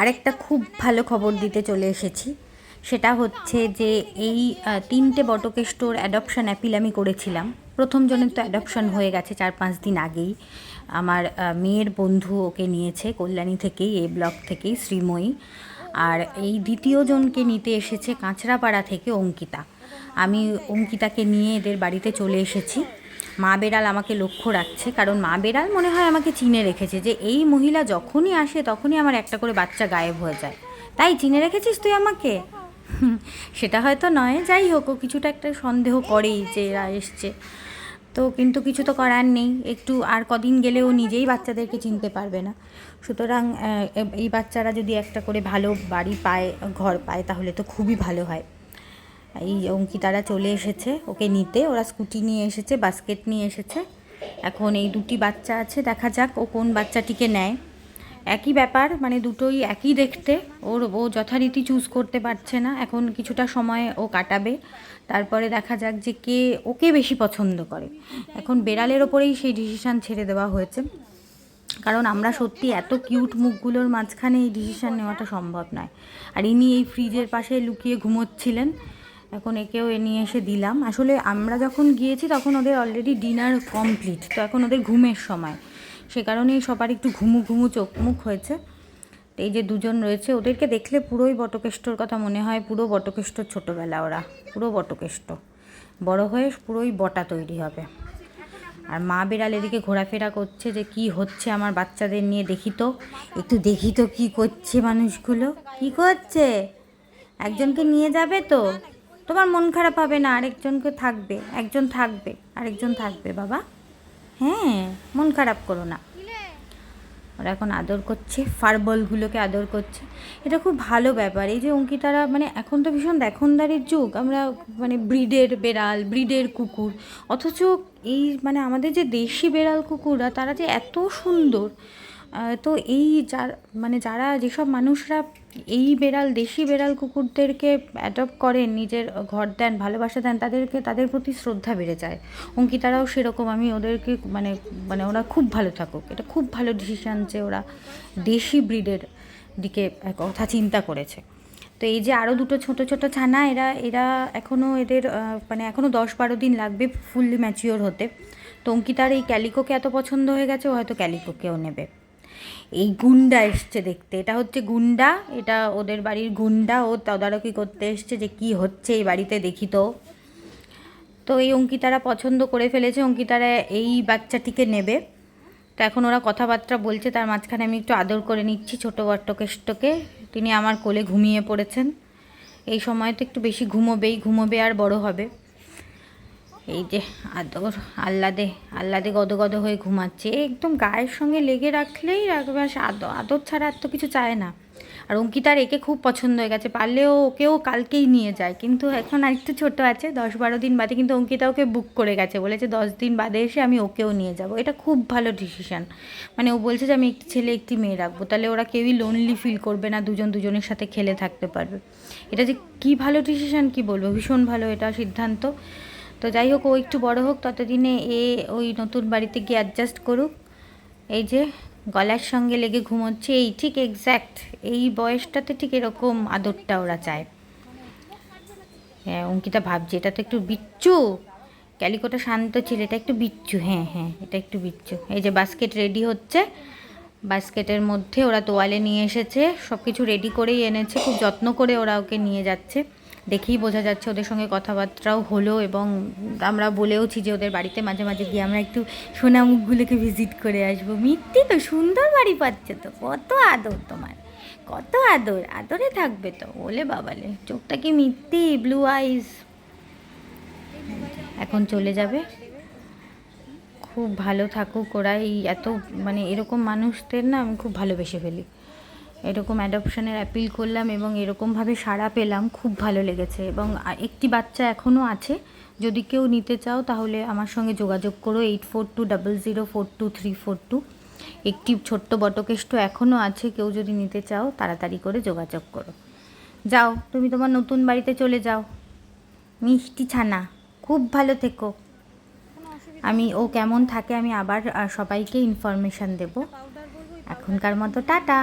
আরেকটা খুব ভালো খবর দিতে চলে এসেছি। সেটা হচ্ছে যে এই তিনটে বটকেষ্টর অ্যাডপশন অ্যাপিল আমি করেছিলাম। প্রথমজনের তো অ্যাডপশন হয়ে গেছে চার পাঁচ দিন আগেই। আমার মেয়ের বন্ধু ওকে নিয়েছে কল্যাণী থেকেই, এই ব্লক থেকেই, শ্রীময়ী। আর এই দ্বিতীয় জনকে নিতে এসেছে কাঁচরাপাড়া থেকে অঙ্কিতা। আমি অঙ্কিতাকে নিয়ে এদের বাড়িতে চলে এসেছি। মা বেড়াল আমাকে লক্ষ্য রাখছে, কারণ মা বেড়াল মনে হয় আমাকে চিনে রেখেছে যে এই মহিলা যখনই আসে তখনই আমার একটা করে বাচ্চা গায়েব হয়ে যায়। তাই চিনে রেখেছিস তুই আমাকে? সেটা হয়তো নয়, যাই হোক, ও কিছুটা একটা সন্দেহ করেই যে এরা এসছে। তো কিন্তু কিছু তো করার নেই, একটু আর কদিন গেলে ও নিজেই বাচ্চাদেরকে চিনতে পারবে না। সুতরাং এই বাচ্চারা যদি একটা করে ভালো বাড়ি পায়, ঘর পায়, তাহলে তো খুবই ভালো হয়। এই অঙ্কিতারা চলে এসেছে, ওকে নিতে। ওরা স্কুটি নিয়ে এসেছে, বাস্কেট নিয়ে এসেছে। এখন এই দুটি বাচ্চা আছে, দেখা যাক ও কোন বাচ্চাটিকে নেয়। একই ব্যাপার মানে দুটোই একই দেখতে। ওর, ও যথারীতি চুজ করতে পারছে না। এখন কিছুটা সময় ও কাটাবে। তারপরে দেখা যাক যে কে ওকে বেশি পছন্দ করে। এখন বেড়ালের ওপরেই সেই ডিসিশান ছেড়ে দেওয়া হয়েছে। কারণ আমরা সত্যি এত কিউট মুখগুলোর মাঝখানে এই ডিসিশান নেওয়াটা সম্ভব নয়। আর ইনি এই ফ্রিজের পাশে লুকিয়ে ঘুমোচ্ছিলেন। এখন একেও এ নিয়ে এসে দিলাম। আসলে আমরা যখন গিয়েছি তখন ওদের অলরেডি ডিনার কমপ্লিট তো এখন ওদের ঘুমের সময়। সে কারণেই সবার একটু ঘুমু ঘুমু চোখ মুখ হয়েছে। তো এই যে দুজন রয়েছে, ওদেরকে দেখলে পুরোই বটকেষ্টর কথা মনে হয়, পুরো বটকেষ্টর ছোটোবেলা ওরা, পুরো বটকেষ্ট। বড় হয়ে পুরোই বটা তৈরি হবে। আর মা বিড়াল এদিকে ঘোরাফেরা করছে যে কি হচ্ছে আমার বাচ্চাদের নিয়ে, দেখি তো। একটু দেখি তো কী করছে মানুষগুলো। কি করছে? একজনকে নিয়ে যাবে তো? তোমার মন খারাপ হবে না, আরেকজনকে থাকবে, একজন থাকবে, আরেকজন থাকবে বাবা। হ্যাঁ মন খারাপ করো না। ওরা এখন আদর করছে, ফারবলগুলোকে আদর করছে। এটা খুব ভালো ব্যাপার, এই যে অঙ্কিতারা মানে এখন তো ভীষণ দেখনদারির যুগ, আমরা মানে ব্রিডের বেড়াল, ব্রিডের কুকুর, অথচ এই মানে আমাদের যে দেশি বেড়াল কুকুররা, তারা যে এত সুন্দর তো এই যার মানে যারা, যেসব মানুষরা এই বেড়াল, দেশি বেড়াল কুকুরদেরকে অ্যাডপ্ট করেন নিজের ঘর দেন, ভালোবাসা দেন, তাদেরকে, তাদের প্রতি শ্রদ্ধা বেড়ে যায়। অঙ্কিতারাও সেরকম, আমি ওদেরকে মানে মানে ওরা খুব ভালো থাকুক। এটা খুব ভালো ডিসিশান যে ওরা দেশি ব্রিডের দিকে কথা চিন্তা করেছে। তো এই যে আরও দুটো ছোট ছোট ছানা, এরা এরা এখনও এদের মানে এখনও দশ বারো দিন লাগবে ফুললি ম্যাচিওর হতে। তো অঙ্কিতার এই ক্যালিকোকে এত পছন্দ হয়ে গেছে, ও হয়তো ক্যালিকোকেও নেবে। এই গুন্ডা এসছে দেখতে। এটা হচ্ছে গুন্ডা, এটা ওদের বাড়ির গুন্ডা, ও তদারকি করতে এসছে যে কি হচ্ছে এই বাড়িতে, দেখি তো। তো এই অঙ্কিতারা পছন্দ করে ফেলেছে, অঙ্কিতারা এই বাচ্চাটিকে নেবে। তো এখন ওরা কথাবার্তা বলছে, তার মাঝখানে আমি একটু আদর করে নিচ্ছি ছোটো বট্টকেষ্টকে তিনি আমার কোলে ঘুমিয়ে পড়েছেন। এই সময় তো একটু বেশি ঘুমোবেই, ঘুমোবে আর বড় হবে। এই যে আদর আহ্লাদে আহ্লাদে গদ গদ হয়ে ঘুমাচ্ছে। একদম গায়ের সঙ্গে লেগে রাখলেই রাখবে, আর আদর আদর ছাড়া আর তো কিছু চায় না। আর অঙ্কিতার একে খুব পছন্দ হয়ে গেছে, পারলেও ওকেও কালকেই নিয়ে যায়। কিন্তু এখন আরেকটু ছোটো আছে, দশ বারো দিন বাদে কিন্তু অঙ্কিতা ওকে বুক করে গেছে। বলেছে দশ দিন বাদে এসে আমি ওকেও নিয়ে যাব। এটা খুব ভালো ডিসিশান মানে ও বলছে যে আমি একটি ছেলে, একটি মেয়ে রাখব। তাহলে ওরা কেউই লোনলি ফিল করবে না, দুজন দুজনের সাথে খেলে থাকতে পারবে। এটা যে কী ভালো ডিসিশান কি বলব? ভীষণ ভালো এটা সিদ্ধান্ত। তো যাই হোক, ও একটু বড় হোক, ততদিনে এ ওই নতুন বাড়িতে গিয়ে অ্যাডজাস্ট করুক। এই যে গলার সঙ্গে লেগে ঘুমোচ্ছে, এই ঠিক এক্স্যাক্ট এই বয়সটাতে ঠিক এরকম আদরটা ওরা চায়। হ্যাঁ অঙ্কিতা ভাবছে, এটা তো একটু বিচ্ছু। ক্যালিকোটা শান্ত ছিল, এটা একটু বিচ্ছু। হ্যাঁ হ্যাঁ এটা একটু বিচ্ছু। এই যে বাস্কেট রেডি হচ্ছে, বাস্কেটের মধ্যে ওরা তোয়ালে নিয়ে এসেছে সব কিছু রেডি করেই এনেছে, খুব যত্ন করে ওরা ওকে নিয়ে যাচ্ছে। দেখেই বোঝা যাচ্ছে ওদের সঙ্গে কথাবার্তাও হলো এবং আমরা বলেওছি যে ওদের বাড়িতে মাঝে মাঝে গিয়ে আমরা একটু সোনামুখগুলোকে ভিজিট করে আসব। মিত্তি তো সুন্দর বাড়ি পাচ্ছে তো, কত আদর তোমার, কত আদর, আদরে থাকবে তো, ওলে বাবালে, চোখটা কি মিত্তি ব্লু আইস এখন চলে যাবে। খুব ভালো থাকুক ওরা, এই এত মানে এরকম মানুষদের না আমি খুব ভালোবেসে ফেলি। এরকম অ্যাডপশনের অ্যাপিল করলাম এবং এরকমভাবে সাড়া পেলাম, খুব ভালো লেগেছে। এবং একটি বাচ্চা এখনও আছে। যদি কেউ নিতে চাও তাহলে আমার সঙ্গে যোগাযোগ করো eight four two double zero four two three four two একটি ছোট্ট বটকেষ্ট এখনও আছে, কেউ যদি নিতে চাও তাড়াতাড়ি করে যোগাযোগ করো। যাও, তুমি তোমার নতুন বাড়িতে চলে যাও। মিষ্টি ছানা, খুব ভালো থেকো। আমি, ও কেমন থাকে আমি আবার সবাইকে ইনফরমেশান দেব। এখনকার মতো টাটা।